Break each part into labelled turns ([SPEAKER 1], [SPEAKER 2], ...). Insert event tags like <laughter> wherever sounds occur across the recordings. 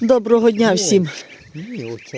[SPEAKER 1] Доброго дня всім.
[SPEAKER 2] Ні, от.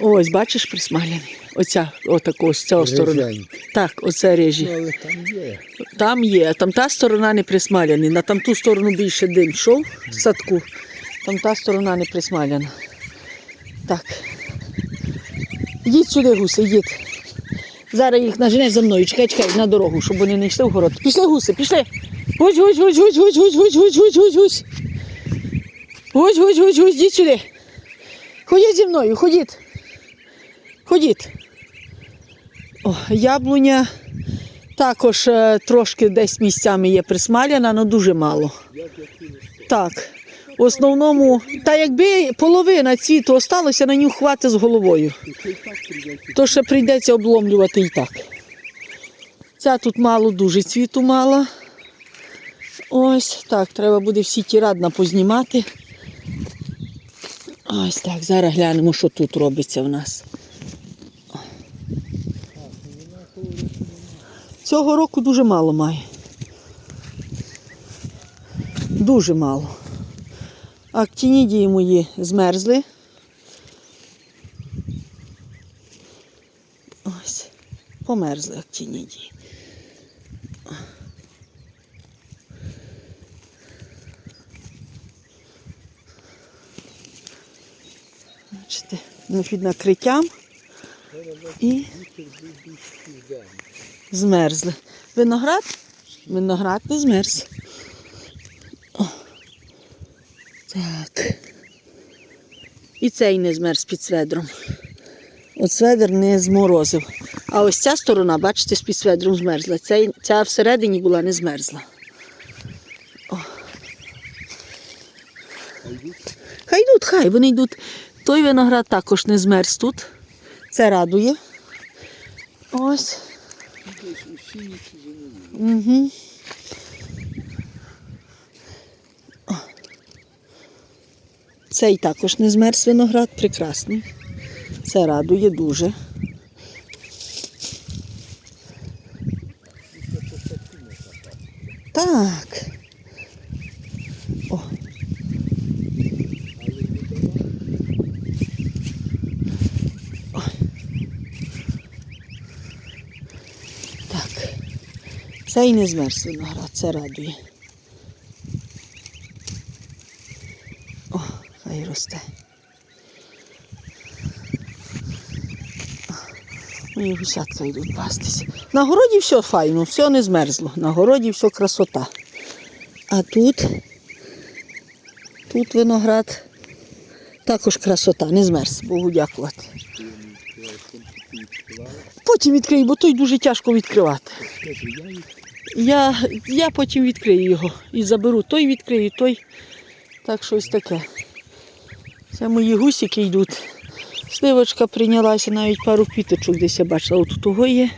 [SPEAKER 1] Ось, бачиш, присмаляний. Оця, отако, з цього сторони. Так, оце режі.
[SPEAKER 2] Ну, але там є.
[SPEAKER 1] Там є, там та сторона не присмаляна. На там ту сторону більше дим йшов в садку. Там та сторона не присмаляна. Так. Їдь сюди, гуси, їдь. Зараз їх наженеш за мною. Чекай, чекай, на дорогу, щоб вони не йшли в город. Пішли, гуси, пішли. Гусь, гусь, гусь, гусь, гусь, гусь, гусь, гусь, гусь, гусь, гусь. Гусь, гусь, гусь, гусь, йдіть сюди. Ходіть зі мною, ходіть. Ходіть. О, яблуня також е, трошки десь місцями є присмаляна, але дуже мало. Так. В основному, та якби половина цвіту осталося, на нього хватить з головою. То ще прийдеться обломлювати і так. Ця тут мало, дуже цвіту мало. Ось так, треба буде всі ті радна познімати. Ось так, зараз глянемо, що тут робиться в нас. Цього року дуже мало має. Дуже мало. Актінідії мої змерзли. Ось, померзли актінідії. Бачите, ну, під накриттям і змерзли. Виноград? Виноград не змерз. О. Так. І цей не змерз під сведром. От сведер не зморозив. А ось ця сторона, бачите, з під сведром змерзла. Ця, ця всередині була не змерзла. Хай йдуть, хай, вони йдуть. Той виноград також не змерз тут. Це радує. Ось. Угу. Цей також не змерз виноград, прекрасний. Це радує дуже. Так. Цей не змерз виноград, це радує. О, хай росте. Мої гусятка йдуть пастися. На городі все файно, все не змерзло. На городі все красота. А тут, тут виноград також красота, не змерз, Богу дякувати. Потім відкрию, бо той дуже тяжко відкривати. Я, я потім відкрию його і заберу той відкрию, той. Так що ось таке. Це мої гусики йдуть. Сливочка прийнялася, навіть пару квіточок десь я бачила. От того є.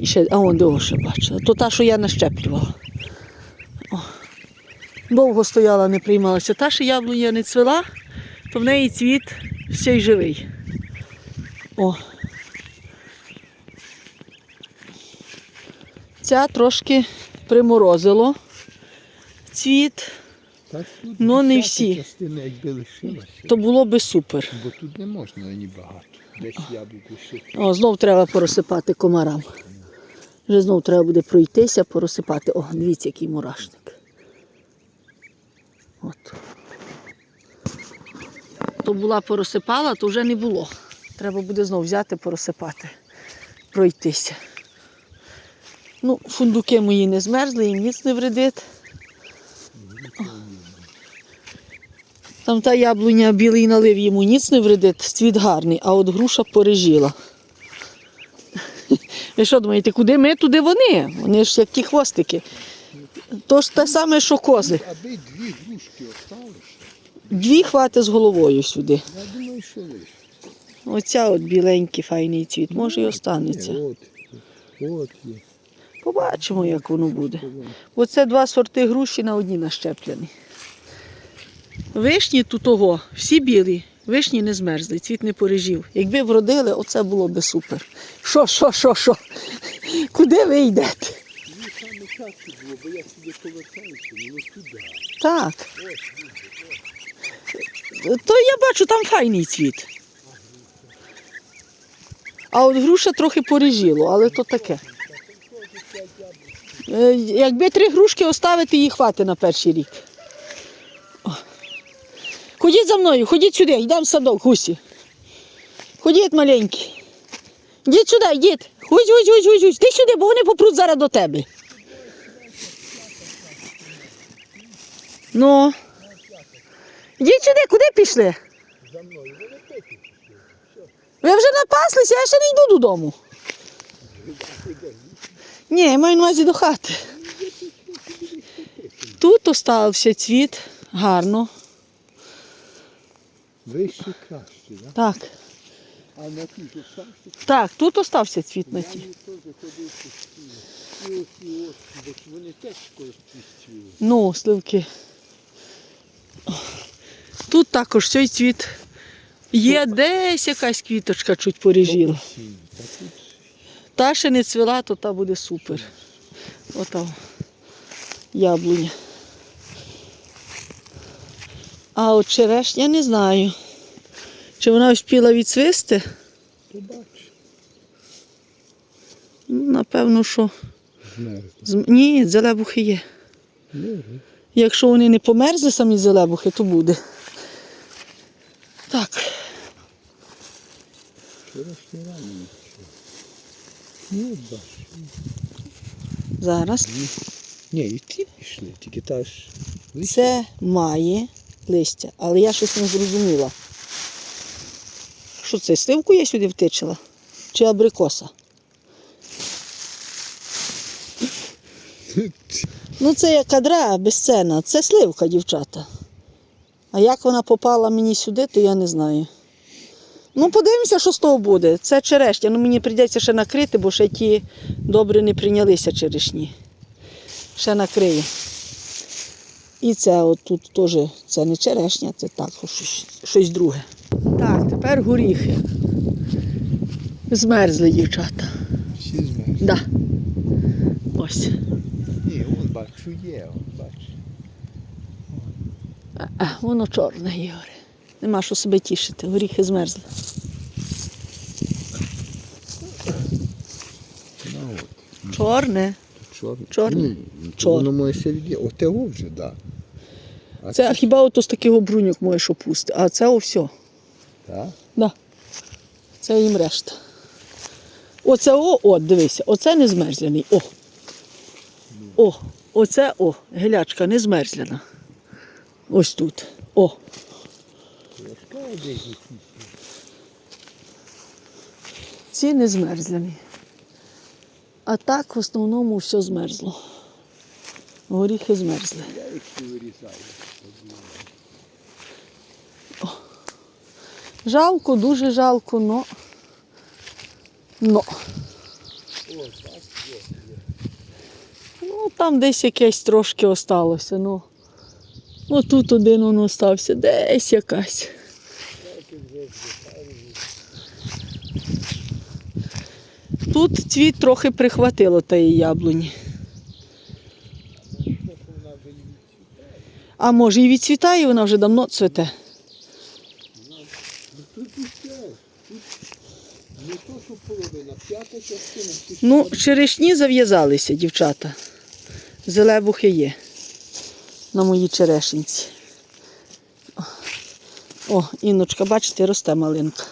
[SPEAKER 1] І ще, а он того ще бачила. То та, що я нащеплювала. О. Довго стояла, не приймалася. Та, що яблуня не цвела, то в неї цвіт ще й живий. О. Ця трошки приморозило цвіт,
[SPEAKER 2] Так, тут
[SPEAKER 1] Ну, не всі.
[SPEAKER 2] частина, якби лишилася.
[SPEAKER 1] то було би супер.
[SPEAKER 2] Бо тут не можна ні багато. Десь яблуко ще.
[SPEAKER 1] О, знов треба порозсипати комарам. Вже знов треба буде пройтися, порозсипати. О, дивіться, який мурашник. От. То була порозсипала, то вже не було. Треба буде знов взяти, порозсипати, пройтися. Ну, фундуки мої не змерзли, їм ніц не вредить. Там та яблуня білий налив йому ніц не вредить, цвіт гарний, а от груша порежіла. Ви що думаєте, куди ми, туди вони? Вони ж як ті хвостики. То ж те саме, що кози.
[SPEAKER 2] Аби дві грушки осталися,
[SPEAKER 1] Дві хвати з головою сюди.
[SPEAKER 2] я думаю, що лише.
[SPEAKER 1] Оця от біленький файний цвіт, може і останеться.
[SPEAKER 2] От, от є.
[SPEAKER 1] Побачимо, як воно буде. Оце два сорти груші на одній нащеплені. Вишні тут того, всі білі, вишні не змерзли, цвіт не порежів. Якби вродили, оце було би супер. Що, що, що, що? Куди ви йдете?
[SPEAKER 2] Мені саме часто було, бо я сюди повертаюся, воно туди.
[SPEAKER 1] Так. То я бачу, там файний цвіт. А от груша трохи поріжіло, але то таке. Е, Якби три грушки оставити, їх хватить на перший рік. Ходіть за мною, ходіть сюди, йдемо в садок, гусі. Ходіть маленькі. Йдіть сюди, йдіть. Гусь, гусь, гусь, гусь, гусь. Ти сюди, бо вони попруть зараз до тебе. Ну. Йдіть сюди, куди пішли?
[SPEAKER 2] За мною вони пити.
[SPEAKER 1] Ви вже напаслися, я ще не йду додому. Ні, я маю на увазі до хати. Тут остався цвіт, гарно.
[SPEAKER 2] Вище краще, да?
[SPEAKER 1] Так,
[SPEAKER 2] А на ті ж остався.
[SPEAKER 1] так, тут остався цвіт на
[SPEAKER 2] Я
[SPEAKER 1] ті.
[SPEAKER 2] їх теж ходив постійно. І ось, і ось, бо вони теж колись.
[SPEAKER 1] Ну, сливки. Тут також цей цвіт. Є десь якась квіточка чуть поріжіла.
[SPEAKER 2] Та тут
[SPEAKER 1] Та ще не цвіла, то та буде супер. Ота яблуня. А от черешня не знаю. Чи вона встигла відцвисти?
[SPEAKER 2] побач.
[SPEAKER 1] Ну, Напевно, що. З- Ні, зелебухи є. Якщо вони не померзли самі зелебухи, то буде. Так,
[SPEAKER 2] рано нічого. Ну, бач.
[SPEAKER 1] зараз.
[SPEAKER 2] Ні, і ті пішли, тільки та ж листя.
[SPEAKER 1] Це має листя, але я щось не зрозуміла. Що це, сливку я сюди втичила? Чи абрикоса? Ну, це як кадра безцінна. Це сливка, дівчата. А як вона попала мені сюди, то я не знаю. Ну, подивимося, що з того буде. Це черешня. Ну, мені прийдеться ще накрити, бо ще ті добре не прийнялися черешні. Ще накрию. І це от тут теж це не черешня, це так, щось, щось друге. Так, тепер горіхи. Змерзли дівчата.
[SPEAKER 2] Всі змерзли.
[SPEAKER 1] Да. Ось.
[SPEAKER 2] Ні, он бачу є, он бач.
[SPEAKER 1] А, а, воно чорне, Ігоре. Нема що себе тішити, горіхи змерзли.
[SPEAKER 2] Ну
[SPEAKER 1] Чорне.
[SPEAKER 2] чорне.
[SPEAKER 1] Чорне?
[SPEAKER 2] Ні,
[SPEAKER 1] Чорне.
[SPEAKER 2] Воно має серед Отего вже, так. Да. А
[SPEAKER 1] Це хіба ото з таких бруньок можеш опусти, а це о все.
[SPEAKER 2] Так?
[SPEAKER 1] Да. Це їм решта. Оце о, о, дивися, оце не змерзляний. О. О, оце о, гелячка не змерзляна. Ось тут. О.
[SPEAKER 2] Важка десь.
[SPEAKER 1] Ці не. А так в основному все змерзло. Горіхи змерзли.
[SPEAKER 2] Вирізаю.
[SPEAKER 1] Жалко, дуже жалко, но. Но. Ну, там десь якесь трошки осталося. Ну, тут один воно остався, десь якась. Тут цвіт трохи прихватило тієї яблуні. А може і відцвітає, вона вже давно цвіте. Ну, черешні зав'язалися, дівчата. Зелебухи є на моїй черешенці. О, Інночка, бачите, росте малинка.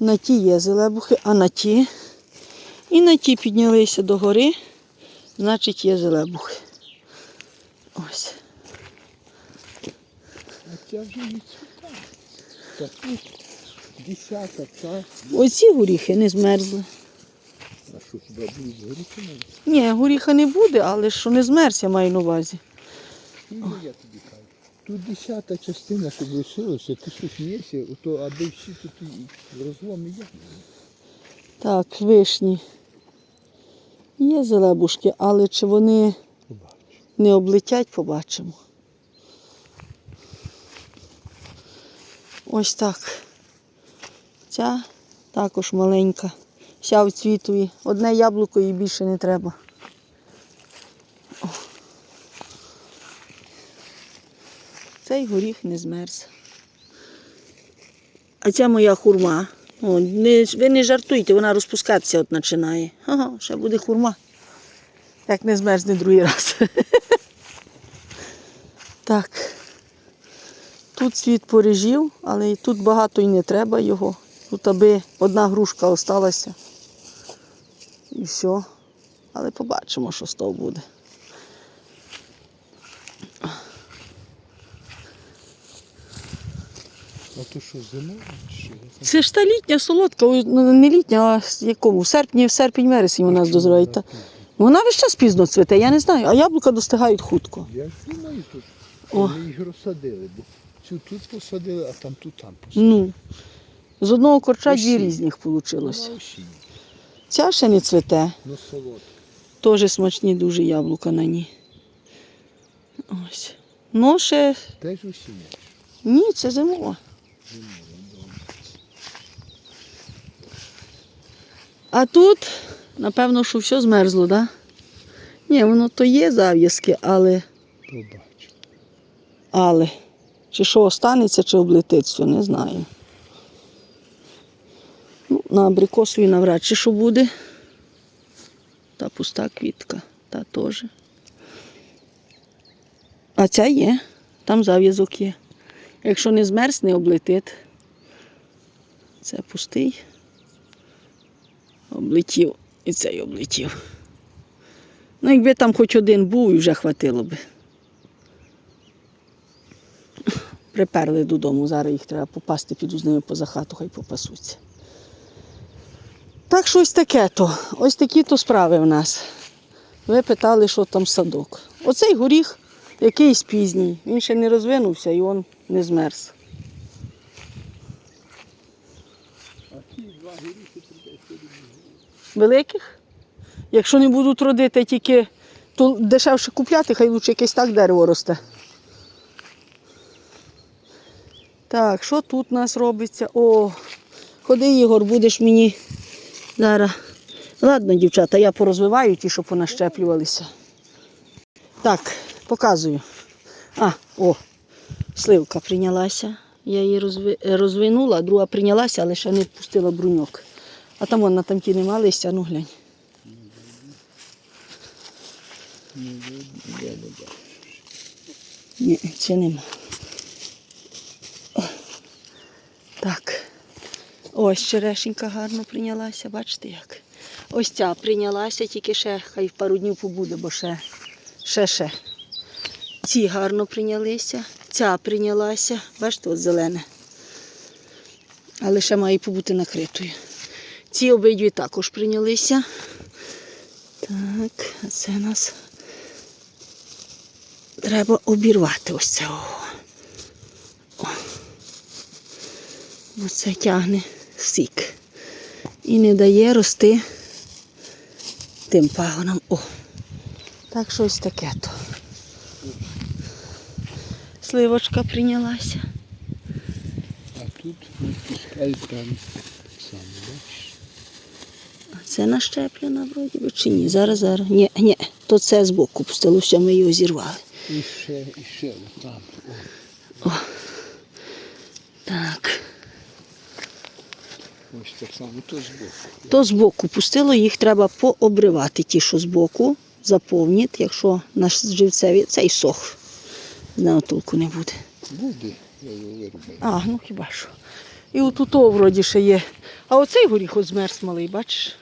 [SPEAKER 1] На ті є зелебухи, а на ті. І на ті піднялися догори, значить є зелебухи. Ось.
[SPEAKER 2] А ця вже. Та тут десята, та.
[SPEAKER 1] Оці горіхи не змерзли.
[SPEAKER 2] А що хіба будуть навіть?
[SPEAKER 1] Ні, горіха не буде, але що не змерз, я маю на увазі.
[SPEAKER 2] Ну, я тобі кажу. Тут десята частина, щоб лишилося, ти що смієшся, ото аби всі тут і розломи є.
[SPEAKER 1] Так, вишні. Є зелебушки, але чи вони
[SPEAKER 2] Побачу.
[SPEAKER 1] не облетять, побачимо. Ось так. Ця також маленька. Вся в цвітові. Одне яблуко і більше не треба. Цей горіх не змерз. А ця моя хурма. О, не, ви не жартуйте, вона розпускатися от починає. Ага, ще буде хурма. Як не змерзне другий раз. <laughs> так. Тут світ порежів, але тут багато і не треба його. Тут аби одна грушка осталася. І все. Але побачимо, що з того буде.
[SPEAKER 2] А то що, зимова? чи Що?
[SPEAKER 1] Це ж та літня солодка, ну не літня, а якому? В серпні, в серпень вересень у нас дозріває. Вона весь час пізно цвіте, я не знаю, а яблука достигають хутко.
[SPEAKER 2] Я думаю тут. Ми їх розсадили, бо цю тут посадили, а там тут там посадили.
[SPEAKER 1] Ну, з одного корча дві різних вийшло. Ця ще не цвіте,
[SPEAKER 2] ну солодка.
[SPEAKER 1] теж смачні дуже яблука на ній. Ось. Ну, ще
[SPEAKER 2] Теж осіння.
[SPEAKER 1] ні, це зимова. А тут, напевно, що все змерзло, так? Да? Ні, воно то є зав'язки, але.
[SPEAKER 2] Побачу.
[SPEAKER 1] Але чи що останеться, чи облетить, все, не знаю. Ну, на абрикосові навряд чи що буде. Та пуста квітка, та теж. А ця є, там зав'язок є. Якщо не змерз, не облетить. Це пустий. Облетів і цей облетів. Ну, якби там хоч один був, і вже хватило би. Приперли додому, зараз їх треба попасти, піду з ними поза хату, хай попасуться. Так що ось таке то. Ось такі то справи в нас. Ви питали, що там садок. Оцей горіх якийсь пізній. Він ще не розвинувся і він не змерз. Великих? Якщо не будуть родити тільки, то дешевше купляти, хай лучше якесь так дерево росте. Так, що тут у нас робиться? О, ходи, Ігор, будеш мені зараз. Ладно, дівчата, я порозвиваю ті, що понащеплювалися. Так, показую. А, о, сливка прийнялася. Я її розви... розвинула, друга прийнялася, але ще не пустила бруньок. А там вон на тамті нема листя, ну глянь. Ні, це нема. Так. Ось черешенька гарно прийнялася, бачите як. Ось ця прийнялася, тільки ще хай пару днів побуде, бо ще, ще, ще. Ці гарно прийнялися, ця прийнялася, бачите, от зелене. Але ще має побути накритою. Ці обидві також прийнялися. Так, а це нас треба обірвати ось це. О. О. Бо це тягне сік. І не дає рости тим пагонам. О. Так що ось таке то. Сливочка прийнялася.
[SPEAKER 2] А тут не пускають там саме, бачиш?
[SPEAKER 1] А це нащеплена вроді би чи ні? Зараз, зараз. Ні, ні, то це збоку пустило, все, ми його зірвали.
[SPEAKER 2] І ще, і ще там. О,
[SPEAKER 1] Так.
[SPEAKER 2] ось так само, то збоку.
[SPEAKER 1] То збоку пустило, їх треба пообривати, ті, що збоку, заповнити, якщо наш живцеві цей сох. З толку не буде.
[SPEAKER 2] Буде, я його вирубаю.
[SPEAKER 1] А, ну хіба що. І отут о, вроді ще є. А оцей горіх от змерз малий, бачиш?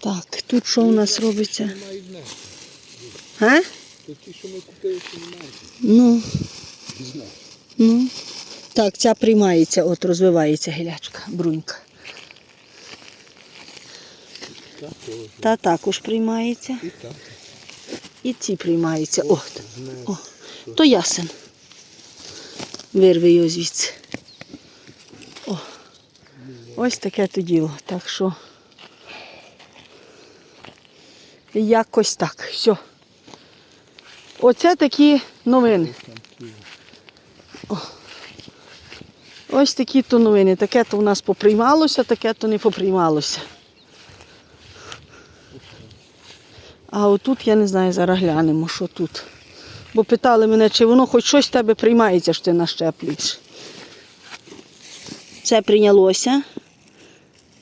[SPEAKER 1] Так, тут що у нас робиться? А?
[SPEAKER 2] То ті, що ми купили, то немає.
[SPEAKER 1] Ну, ну. Так, ця приймається, от розвивається гілячка, брунька. Та також приймається.
[SPEAKER 2] І
[SPEAKER 1] ці приймаються. О, о, то ясен. Вирви його звідси. О, ось таке то діло. Так що якось так. Все. Оце такі новини.
[SPEAKER 2] Ті.
[SPEAKER 1] Ось такі то новини. Таке то у нас поприймалося, таке то не поприймалося. А отут я не знаю, зараз глянемо, що тут. Бо питали мене, чи воно хоч щось в тебе приймається, що ти нащеплюєш. Це прийнялося.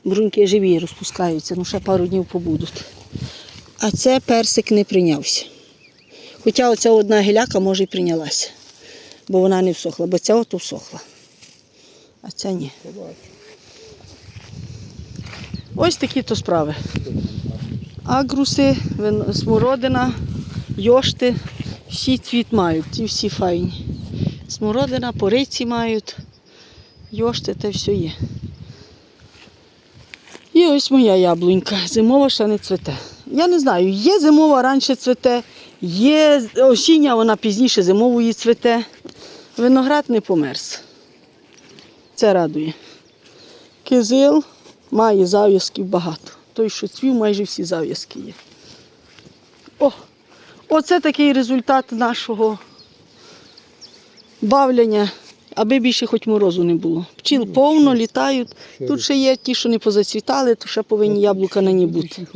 [SPEAKER 1] Бруньки живі розпускаються, ну ще пару днів побудуть. А це персик не прийнявся. Хоча оця одна гіляка може і прийнялася, бо вона не всохла, бо ця ото всохла. А ця ні. Ось такі то справи. Агруси, смородина, йошти, всі цвіт мають, ті всі файні. Смородина, пориці мають, йошти та все є. І ось моя яблунька. Зимова ще не цвете. Я не знаю, є зимова раніше цвете, є осіння, вона пізніше зимової цвете. Виноград не померз. Це радує. Кизил має зав'язків багато. Той, що цвів, майже всі зав'язки є. О, оце такий результат нашого бавлення, аби більше хоч морозу не було. Пчіл повно літають. Тут ще є ті, що не позацвітали, то ще повинні яблука на ній бути.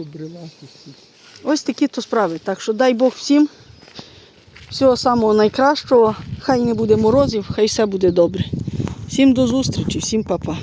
[SPEAKER 1] Ось такі то справи. Так що дай Бог всім всього самого найкращого. Хай не буде морозів, хай все буде добре. Всім до зустрічі, всім па-па.